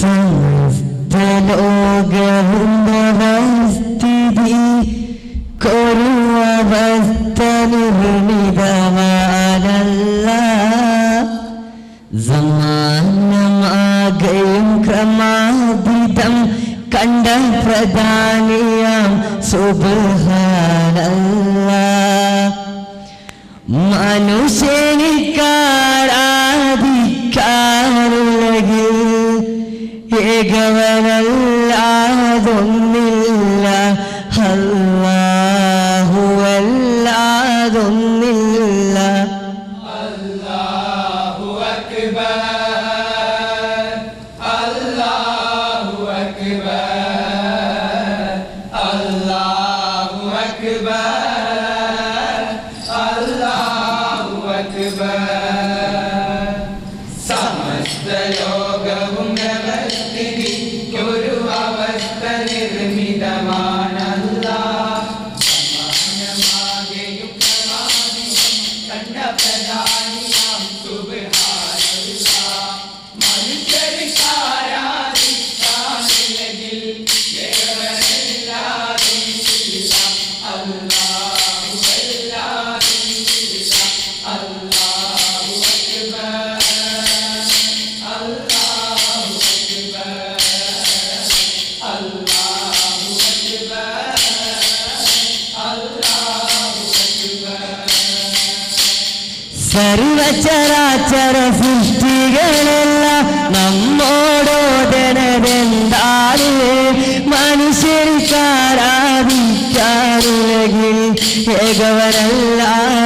see ഏകവനല്ലാതൊന്നീ സർവചരാചര സൃഷ്ടികളെല്ലാം മനുഷ്യൻ മനുഷ്യർക്കാരാധിക്കാരുലകിൽ ഏകവരല്ലാതാരാണ്?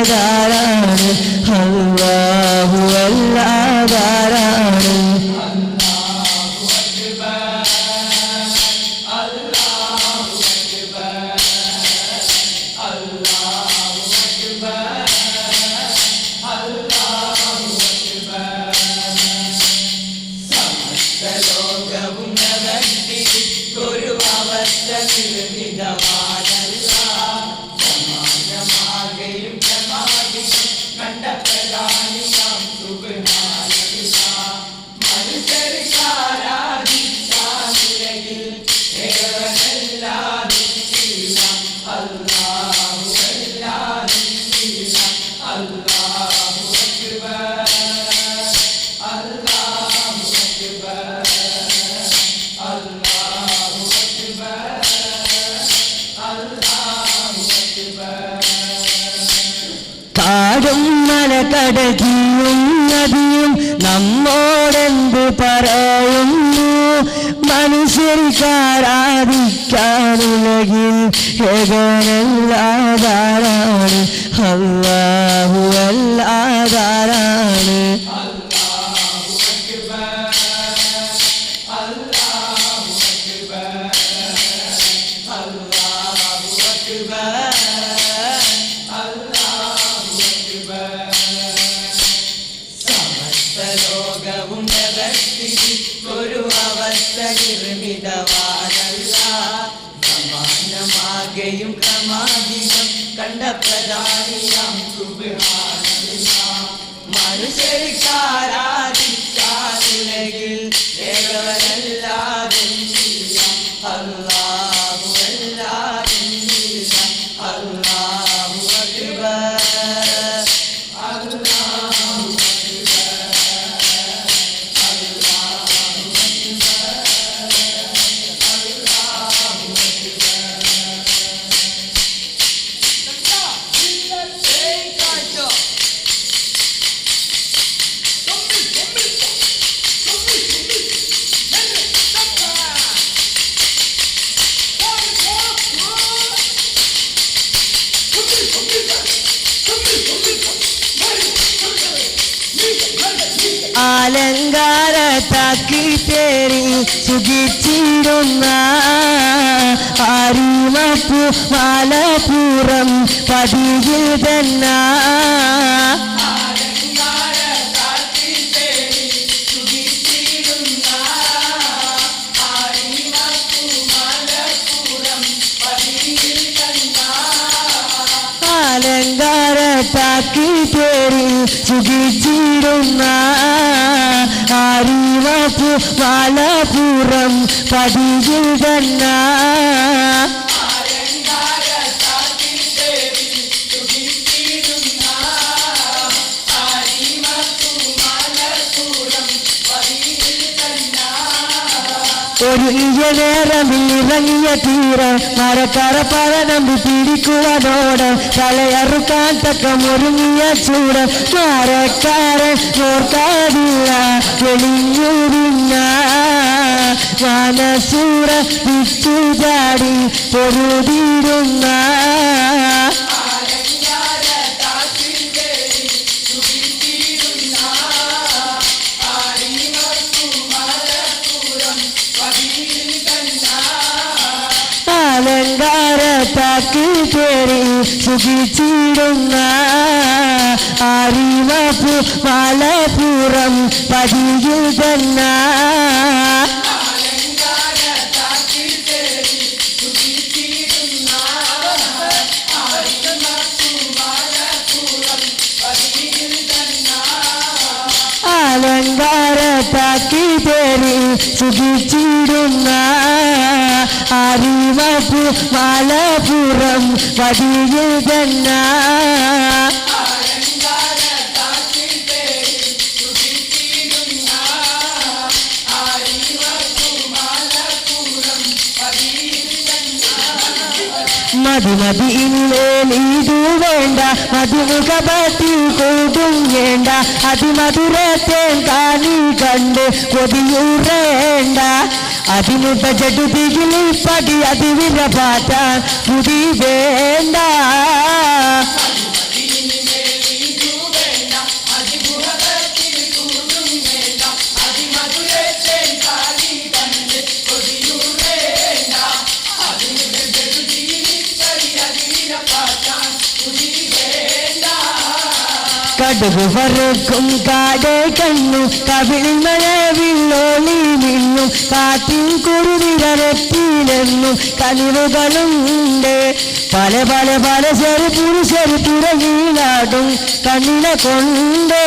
കാടും മലകടകിയും നദിയും നമ്മോടെന്ത് പറയുന്നു? മനുഷ്യർക്കാരാധിക്കാനുലകിൽ ഏകനല്ലാതാരാണ്. അല്ലാഹു അല്ലാതാരാണ് അലങ്കാരത്താക്കി തേറി സുഖിച്ചിരുന്ന ആരിമപ്പു മാലപൂറം പതിയിൽ തന്നെ അലങ്കാരത്താക്കി പേരിൽ സുഖിച്ചിരുന്ന അറിവപ്പു മലപ്പുറം പതിയിൽ തന്നെ. ഒരു ഇഴനേരം തീര തീര മരക്കര പരനമ്പി പിടിക്കുവതോടെ തലയറുക്കാൻ തക്കം ഒരുങ്ങിയ ചൂട് മരക്കാരൻ ഓർക്കാതില്ല വെളിഞ്ഞു മനസൂറ വിറ്റുചാടി പൊരുതിരുന്ന കാറ്റ് കയറി സുഖിച്ചിടുന്ന അറിവപ്പു പതിയിൽ തന്ന. അലങ്കാരത്താക്കി തേരി സുഖിച്ചിരുന്ന அறிவது மலபுறம் வடியுதன்னா മതിമതിയില്ലേൽ ഇതു വേണ്ട മതിമുഖപത്തിൽ കൂടും വേണ്ട അതിമധുരത്തെ കാണി കണ്ട് കൊതിയുറേണ്ട అభినుప జటు దిగిలి పది అభివిన పాట గుడి వేండా കടുകു പറക്കും കാടേ കണ്ണു. കവിളിൽ മഴ വിള്ളോളി മിന്നും കാറ്റിൽ കുറുതിരത്തിലെന്നും കനിവുകളുണ്ട്. പല പല പല ചെറുപുരു ചെറുപുര വീണാടും കണ്ണിനെ കൊണ്ടേ.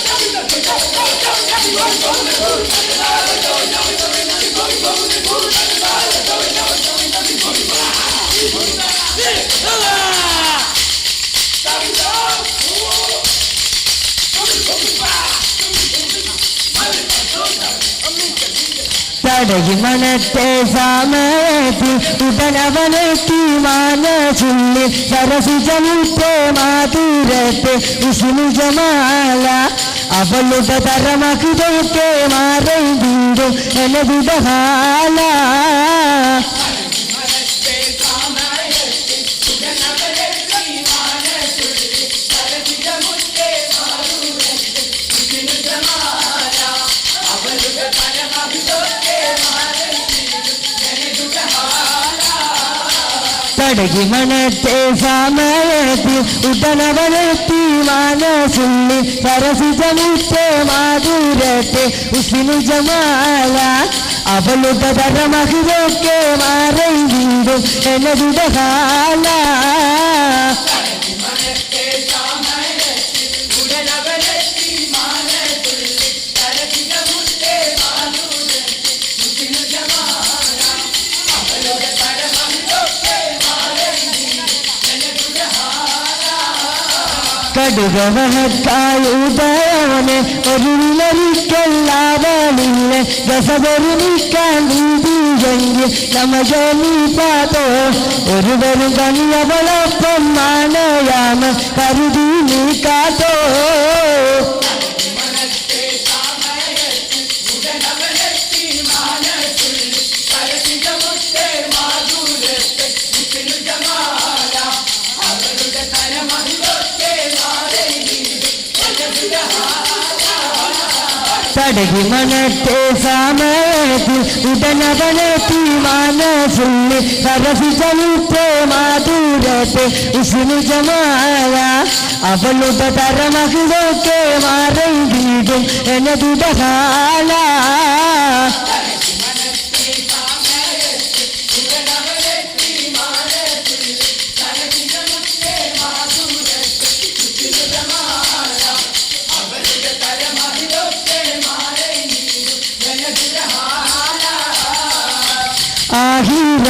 തടകി മനത്തെ സാമയത്തി ഉടനവനെത്തി മാന ചുള്ളി സരസിജനിത്തെ മാതൂരത്തെ വിഷ്ണുജമാല അവളുടെ തരമകിതൊക്കെ മാറി ബിന്ദു എനവിടഹാല തടകി മനത്തെ സമയത്തിൽ ഉടനവനത്തി മനസുള്ളി സരസിതമിത്തെ മാധുരത്തെ ഉസിനു ജമാല അവളുടെ തരമഹിതൊക്കെ മാറി വീടും എന്നതുടെ കാല കടുകവനത്താൽ ഉദയവനെ ഒരു വിലരിക്കല്ലാവളില്ല രസപരിക്കാൻ രീതിയെങ്കിൽ നമകെ നീ പാതോ ഒരുവരും തന്നിയവളൊപ്പം മാനയാമ കരുതി നീ കാതോ തടകി മനത്തെ സമയത്തിൽ ഉടനവനെത്തി മനസ്സുള്ളി സരസിച്ചലിത്തെ മാധുരത്തെ ജമാല അവളുടെ തരമകളൊക്കെ മാറി വീടും എന്നതുടഹാല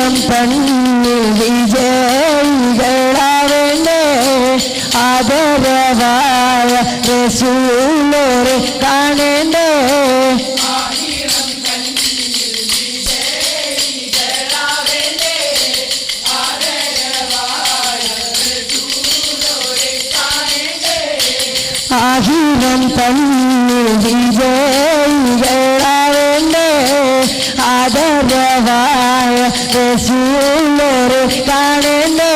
ആഹിരം തന്നിൽ വിജയികളാവേണ്ടേ ആദരവായ കാണേണ്ടേ റസൂലോരെ കാണേണ്ടേ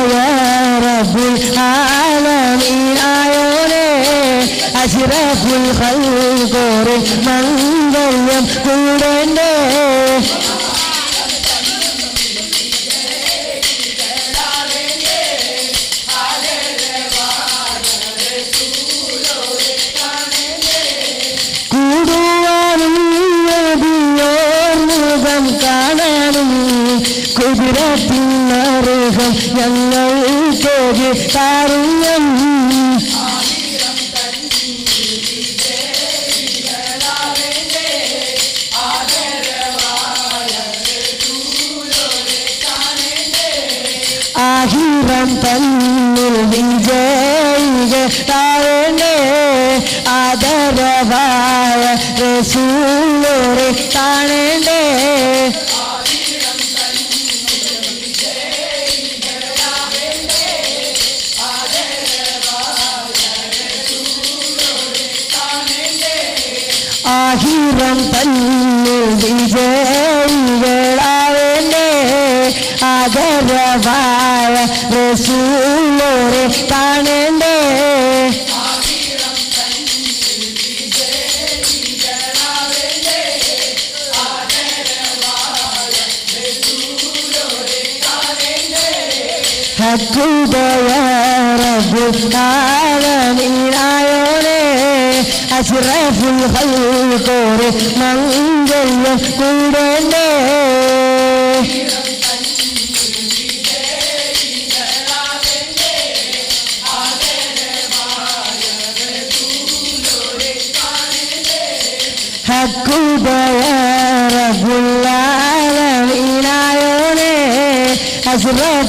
ഹക്കുബയാറബുൽ ആലമീനായോനെ അഷ്റഫുൽ ഖൽഖോറെ മംഗല്യം ആഹിരം തന്നിൽ വിജയികളാവേണ്ടേ ആദരവായ റസൂലോരെ കാണേണ്ടേ? ആഹിരം തന്നിൽ വിജയികളാവേണ്ടേ ആദരവായ റസൂലോരെ കാണേണ്ടേ? ഹക്കുദയാറബുലാലമീനായോനെ അഷ്റഫുൽ ഖൽഖോറെ മംഗല്യം കൂടേണ്ടേ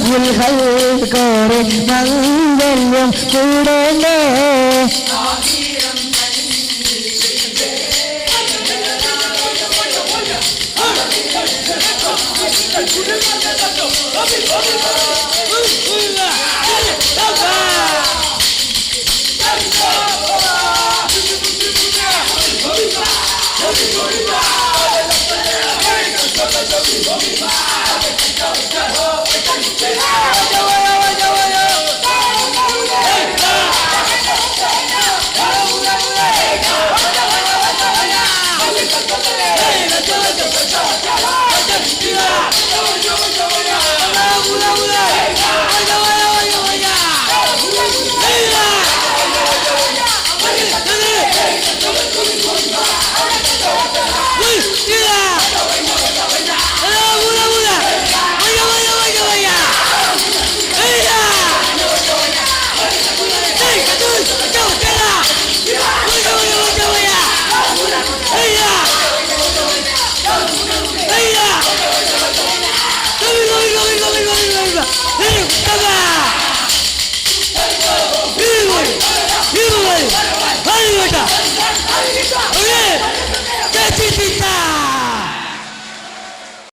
ദുൽഹൽക്കോറെ മംഗല്യം കൂടണേ Bobby, Bobby, Bobby, Bobby, Bobby, Bobby, Bobby, Bobby, Bobby, Bobby, Bobby, Yeah.